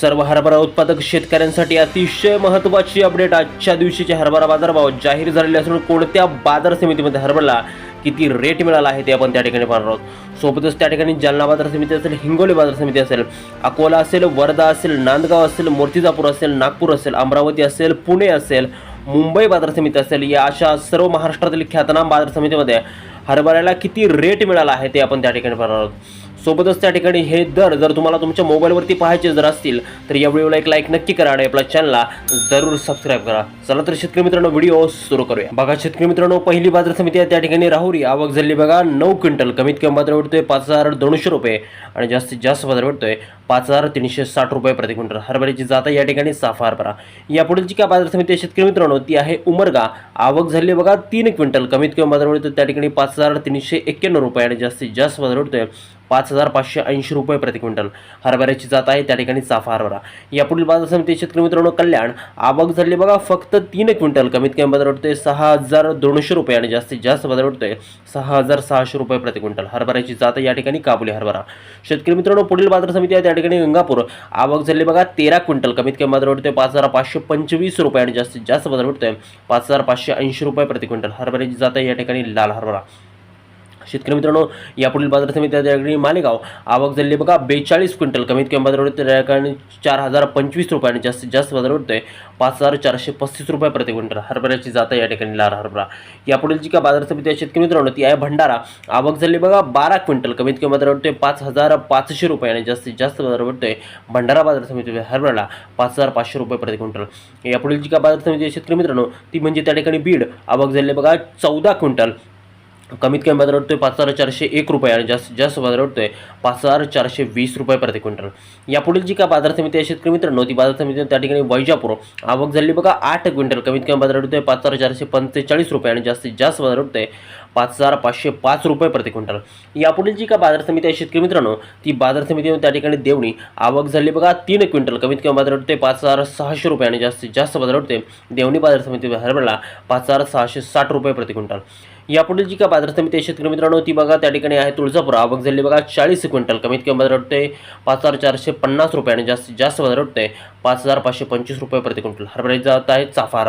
सर्व हरभरा उत्पादक शेतकऱ्यांसाठी अतिशय महत्त्वाची अपडेट आजच्या दिवशीचे हरभरा बाजारभाव जाहीर झालेले असून कोणत्या बाजार समितीमध्ये हरभराला किती रेट मिळाला आहे ते आपण त्या ठिकाणी पाहणार आहोत. सोबतच त्या ठिकाणी जालना बाजार समिती असेल हिंगोली बाजार समिती असेल अकोला असेल वर्धा असेल नांदगाव असेल मूर्तिजापूर असेल नागपूर असेल अमरावती असेल पुणे असेल मुंबई बाजार समिती असेल या अशा सर्व महाराष्ट्रातील ख्यातनाम बाजार समितीमध्ये हरभऱ्याला किती रेट मिळाला आहे ते आपण त्या ठिकाणी पाहणार आहोत. सोबतच त्या ठिकाणी हे दर जर तुम्हाला तुमच्या मोबाईलवरती पाहायचे जर असतील तर या व्हिडिओला एक लाईक नक्की करा आणि आपल्या चॅनलला जरूर सबस्क्राईब करा. चला तर शेतकरी मित्रांनो व्हिडिओ सुरू करूया. बघा शेतकरी मित्रांनो पहिली बाजार समिती आहे त्या ठिकाणी राहुरी. आवक झाली बघा नऊ क्विंटल. कमीत कमी बाजार भेटतोय पाच हजार दोनशे रुपये आणि जास्तीत जास्त बाजार भेटतोय पाच हजार तीनशे साठ रुपये प्रति क्विंटल. हरभऱ्याची जाता या ठिकाणी साफा हरभरा. यापुढील जी काय बाजार समिती आहे शेतकरी मित्रांनो ती आहे उमरगा. आवक झाली बघा तीन क्विंटल. कमीत कमी बाजार भेटतोय त्या ठिकाणी पाच हजार तीनशे एक्क्याण्णव रुपये आणि जास्तीत जास्त बाजार भेटतोय पाच हजार पाचशे ऐंशी रुपये प्रति क्विंटल. हरभऱ्याची जात आहे त्या ठिकाणी चाफा हरभरा. यापुढील बाजार समिती शेतकरी मित्रांनो कल्याण. आवक झाली बघा फक्त तीन क्विंटल. कमीत कमी बाजार भेटतोय सहा हजार दोनशे रुपये आणि जास्तीत जास्त बाजार भेटतोय सहा हजार सहाशे रुपये प्रति क्विंटल. हरभऱ्याची जात आहे या ठिकाणी काबुली हरभरा. शेतकरी मित्रांनो पुढील बाजार समिती आहे त्या ठिकाणी गंगापूर. आवक झाली बघा तेरा क्विंटल. कमीत कमी बाजार भेटतोय पाच हजार पाचशे पंचवीस रुपये आणि जास्तीत जास्त बाजार भेटतोय पाच हजार पाचशे ऐंशी रुपये प्रति क्विंटल. हरभऱ्याची जात आहे या ठिकाणी लाल हरभरा. शेतकरी मित्रांनो यापुढील बाजार समिती त्या ठिकाणी मालेगाव. आवक झालेली बघा बेचाळीस क्विंटल. कमीत कमी बाजार त्या ठिकाणी चार हजार पंचवीस रुपयाने जास्तीत जास्त बाजार आहे पाच हजार चारशे पस्तीस रुपये प्रति क्विंटल. हरभऱ्याची जात आहे या ठिकाणी लाल हरभरा. यापुढील जी का बाजार समिती आहे शेतकरी मित्रांनो ती आहे भंडारा. आवक झाली बघा बारा क्विंटल. कमीत कमी बाजार भेटतोय पाच हजार पाचशे रुपये आणि जास्तीत जास्त बाजार भेटतोय भंडारा बाजार समिती हरभऱ्याला पाच हजार पाचशे रुपये प्रति क्विंटल. यापुढील जी का बाजार समिती आहे शेतकरी मित्रांनो ती म्हणजे त्या ठिकाणी बीड. आवक झाली बघा चौदा क्विंटल. कमीत कमी बाजार आहे पाच हजार चारशे एक रुपये आणि जास्तीत जास्त बाजार भेटतोय पाच हजार चारशे वीस रुपये प्रति क्विंटल. यापुढील जी काय बाजार समिती आहे शेतकरी मित्रांनो ती बाजार समिती त्या ठिकाणी वैजापूर आवक झाली बघा आठ क्विंटल. कमीत कमी बाजार भेटतोय पाच हजार चारशे पंचेचाळीस रुपये आणि जास्तीत जास्त बाजार भेटतोय पाच हजार पाचशे पाच रुपये प्रति क्विंटल. यापुढील जी काय बाजार समिती आहे शेतकरी मित्रांनो ती बाजार समिती त्या ठिकाणी देवणी आवक झाली बघा तीन क्विंटल. कमीत कमी बाजार भेटतोय पाच हजार सहाशे रुपये आणि जास्तीत जास्त बाजार भेटतोय देवणी बाजार समिती हरभरला पाच हजार सहाशे साठ रुपये प्रति क्विंटल. यापुढील जी काय बाजार समिती शेतकरी मित्रांनो ती बघा त्या ठिकाणी आहे तुळजापूर. आवक झाली बघा चाळीस क्विंटल. कमीत कमी बाजार भेटतोय पाच हजार चारशे पन्नास रुपये आणि जास्तीत जास्त बाजार भेटतोय पाच हजार पाचशे पंचवीस रुपये प्रति क्विंटल. हरभऱ्याची जात आहे चाफा